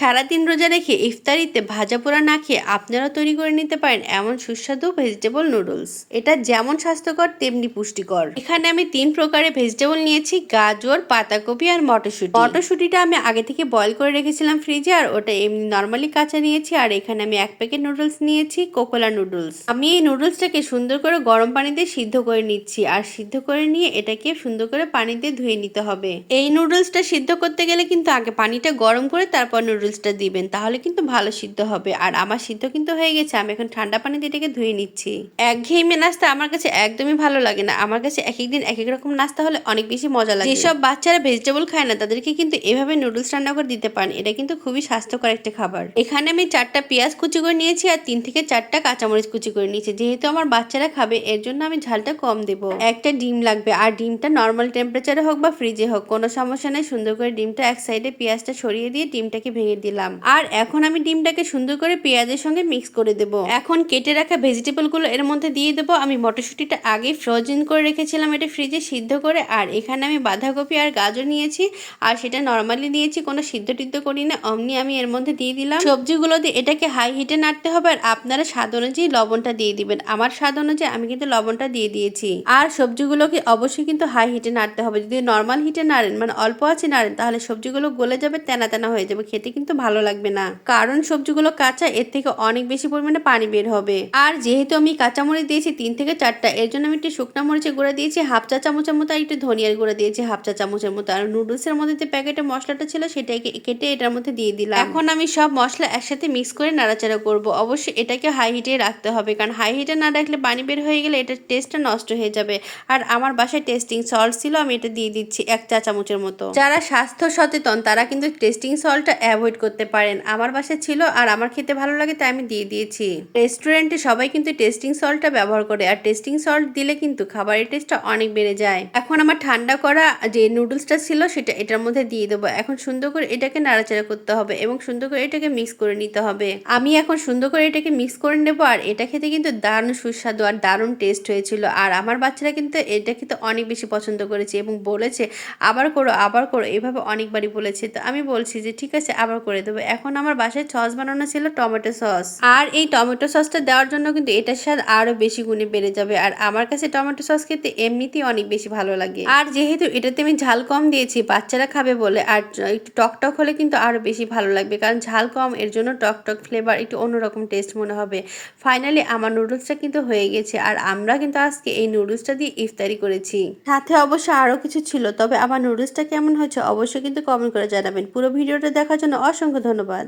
সারাদিন রোজা রেখে ইফতারিতে ভাজা পোড়া না খেয়ে আপনারা তৈরি করে নিতে পারেন এমন সুস্বাদু ভেজিটেবল নুডলস এটা যেমন স্বাস্থ্যকর, তেমনি পুষ্টিকর। এখানে আমি তিন প্রকারের ভেজিটেবল নিয়েছি, গাজর, পাতাকপি আর মটরশুঁটি। মটরশুঁটিটা আমি আগে থেকে বয়ল করে রেখেছিলাম ফ্রিজে আর ওটা এমনি নর্মালি কাঁচা নিয়েছি আর এখানে আমি এক প্যাকেট নুডলস নিয়েছি কোকোলা নুডলস আমি এই নুডলসটাকে সুন্দর করে গরম পানিতে সিদ্ধ করে নিচ্ছি আর সিদ্ধ করে নিয়ে এটাকে সুন্দর করে পানি দিয়ে ধুয়ে নিতে হবে। এই নুডলসটা সিদ্ধ করতে গেলে কিন্তু আগে পানিটা গরম করে তারপর নুডলসটা দিবেন, তাহলে কিন্তু ভালো সিদ্ধ হবে। আর আমার সিদ্ধ কিন্তু হয়ে গেছে, আমি এখন ঠান্ডা পানি দিয়ে এটাকে ধুয়ে নিচ্ছি। একঘেয়েমি নাস্তা আমার কাছে একদমই ভালো লাগে না। আমার কাছে এক একদিন এক এক রকম নাস্তা হলে অনেক বেশি মজা লাগে। যেসব বাচ্চারা ভেজিটেবল খায় না, তাদেরকে কিন্তু এভাবে নুডলস রান্না করে দিতে পারেন। এটা কিন্তু খুবই স্বাস্থ্যকর একটা খাবার। এখানে আমি চারটা পেঁয়াজ কুচি করে নিয়েছি আর তিন থেকে চারটা কাঁচামরিচ কুচি করে নিয়েছি। যেহেতু আমার বাচ্চারা খাবে, এর জন্য আমি ঝালটা কম দেবো। একটা ডিম লাগবে, আর ডিমটা নর্মাল টেম্পারেচারে হোক বা ফ্রিজে হোক, কোনো সমস্যা নেই। সুন্দর করে ডিমটা এক সাইডে পেঁয়াজটা সরিয়ে দিয়ে ডিমটাকে ভেঙে দিলাম। আর এখন আমি ডিমটাকে সুন্দর করে পেঁয়াজের সঙ্গে মিক্স করে দেবো। এখন কেটে রাখা ভেজিটেবলগুলো এর মধ্যে দিয়ে দেবো। আমি মটরশুঁটিটা আগে ফ্রোজেন করে রেখেছিলাম এটা ফ্রিজে সিদ্ধ করে। আর এখানে আমি বাঁধাকপি আর গাজর নিয়েছি। আর সেটা নর্মালি নিয়েছি কোনো সিদ্ধ টিদ্ধ করি না অমনি আমি এর মধ্যে দিয়ে দিলাম। সবজিগুলো দিয়ে এটাকে হাই হিটে নাড়তে হবে। আর আপনারা স্বাদ অনুযায়ী লবণটা দিয়ে দিবেন। আমার স্বাদ অনুযায়ী আমি কিন্তু লবণটা দিয়ে দিয়েছি। আর সবজিগুলোকে অবশ্যই কিন্তু হাই হিটে নাড়তে হবে। যদি নর্মাল হিটে নাড়েন মানে অল্প আছে নাড়েন, তাহলে সবজিগুলো গলে যাবে, তেনা তেনা হয়ে যাবে। খেতে কিন্তু ভালো লাগবে না। কারণ সবজিগুলো কাঁচা, এর থেকে অনেক বেশি পরিমাণে পানি বের হবে। আর যেহেতু আমি কাঁচামরিচ দিয়েছি তিন থেকে চারটা, এর জন্য আমি একটু শুকনা মরিচের গুঁড়া দিয়েছি, হাফ চা চামচের মতো আর একটু ধনিয়ার গুঁড়া দিয়েছি, হাফ চা চামচের মতো। আর নুডলসের মধ্যে যে প্যাকেটে মশলাটা ছিল সেটাকে কেটে এটার মধ্যে দিয়ে দিলাম। এখন আমি সব মশলা একসাথে মিক্স করে নাড়াচাড়া করব। অবশ্যই এটাকে হাই হিটে রাখতে হবে, কারণ হাই হিটে না রাখলে পানি বের হয়ে গেলে এটার টেস্টটা নষ্ট হয়ে যাবে। আর আমার বাসায় টেস্টিং সল্ট ছিল, আমি এটা দিয়ে দিচ্ছি এক চা চামচের মতো। যারা স্বাস্থ্য সচেতন, তারা কিন্তু টেস্টিং সল্টটা অ্যাভয়েড করতে পারেন। আমার বাসায় ছিল আর আমার খেতে ভালো লাগে তাই আমি দিয়ে দিয়েছি। রেস্টুরেন্টে সবাই কিন্তু টেস্টিং সল্টটা ব্যবহার করে আর টেস্টিং সল্ট দিলে কিন্তু খাবারের টেস্টটা অনেক বেড়ে যায়। এখন আমার ঠান্ডা করা যে নুডলসটা ছিল সেটা এটার মধ্যে দিয়ে দেবো। এখন সুন্দর করে এটাকে নাড়াচাড়া করতে হবে এবং সুন্দর করে এটাকে মিক্স করে নিতে হবে। আমি এখন সুন্দর করে এটাকে মিক্স করে নেব আর এটা খেতে কিন্তু দারুণ সুস্বাদু আর দারুণ টেস্ট হয়েছিল। আর আমার বাচ্চারা কিন্তু এটা খেতে অনেক বেশি পছন্দ করেছে এবং বলেছে, আবার করো আবার করো। এভাবে অনেকবারই বলেছে। তো আমি বলছি যে, ঠিক আছে, আবার করে দেবো। এখন আমার বাসায় সস বানানো ছিল টমেটো সস। আর এই টমেটো সসটা দেওয়ার জন্য কিন্তু এটার স্বাদ আরও বেশি গুণে বেড়ে যাবে। আর আমার কাছে টমেটো সস খেতে এমনিতেই অনেক বেশি ভালো লাগে। আর যেহেতু এটাতে আমি ঝাল কম দিয়েছি, বাচ্চারা খাবে বলে, আর একটু টক টক হলে কিন্তু আরও বেশি ভালো লাগবে। কারণ ঝাল কম, এর জন্য টক টক ফ্লেভার একটু অন্যরকম টেস্ট মনে হবে। ফাইনালি আমার নুডলসটা কিন্তু হয়ে গেছে। আর আমরা কিন্তু আজকে এই নুডলসটা দিয়ে ইফতারি করেছি। সাথে অবশ্য আরও কিছু ছিল, তবে আমার নুডলসটা কেমন হয়েছে অবশ্যই কিন্তু কমেন্ট করে জানাবেন। পুরো ভিডিওটা দেখার জন্য অসংখ্য ধন্যবাদ।